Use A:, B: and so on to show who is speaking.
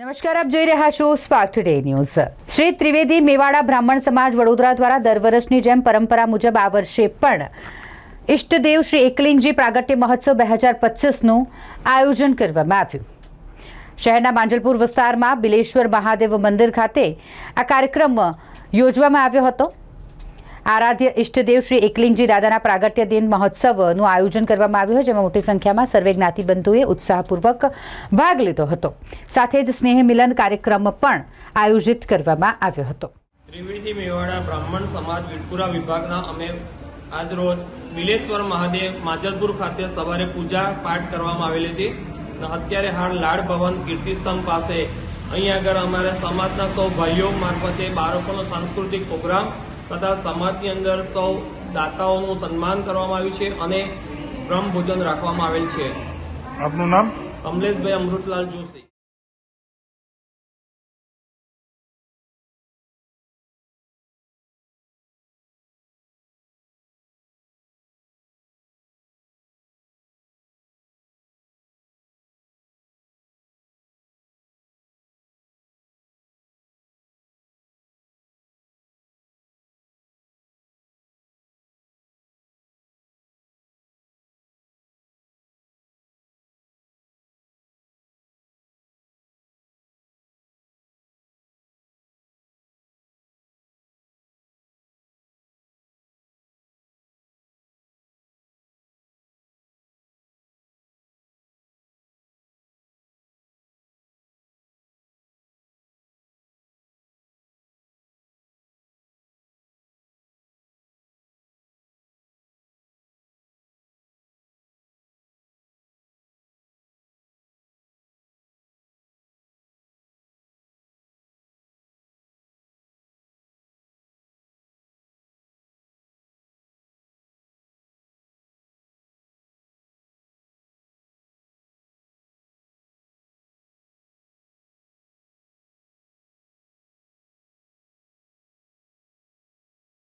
A: નમસ્કાર, આપ જોઈ રહ્યા છો Spark today news Shri Trivedi Mewada Brahman Samaj Vadodara દ્વારા દર વર્ષની જેમ પરંપરા મુજબ આ વર્ષે પણ ઇષ્ટદેવ શ્રી એકલિંગજી પ્રાગટ્ય મહોત્સવ બે હજાર પચીસનું આયોજન કરવામાં આવ્યું. શહેરના માંજલપુર વિસ્તારમાં બિલેશ્વર મહાદેવ મંદિર ખાતે આ કાર્યક્રમ યોજવામાં આવ્યો હતો. આરાધ્ય ઇષ્ટદેવ શ્રી એકલિંગજી દાદાના પ્રાગટ્ય દિન મહોત્સવનું આયોજન કરવામાં આવ્યું જેમાં મોટી સંખ્યામાં સર્વે જ્ઞાતિબંધુએ ઉત્સાહપૂર્વક ભાગ લીધો હતો. સાથે જ સ્નેહ મિલન કાર્યક્રમ પણ આયોજિત કરવામાં આવ્યો હતો.
B: ત્રિવેદી મેવાડા બ્રાહ્મણ સમાજ વીરપુરા વિભાગના અમે આજરોજ બિલેશ્વર મહાદેવ માજલપુર ખાતે સવારે પૂજા પાઠ કરવામાં આવેલી હતી. અત્યારે હાલ લાડ ભવન કીર્તિસ્તંભ પાસે. અહીં આગળ અમારા સમાજના સૌ ભાઈઓ મારફતે બાળકોનો સાંસ્કૃતિક પ્રોગ્રામ તથા સમાજની અંદર સૌ દાતાઓનું સન્માન કરવામાં આવ્યું છે અને બ્રહ્મભોજન રાખવામાં આવેલ છે.
C: આપનું નામ?
B: કમલેશભાઈ અમૃતલાલ જોશી.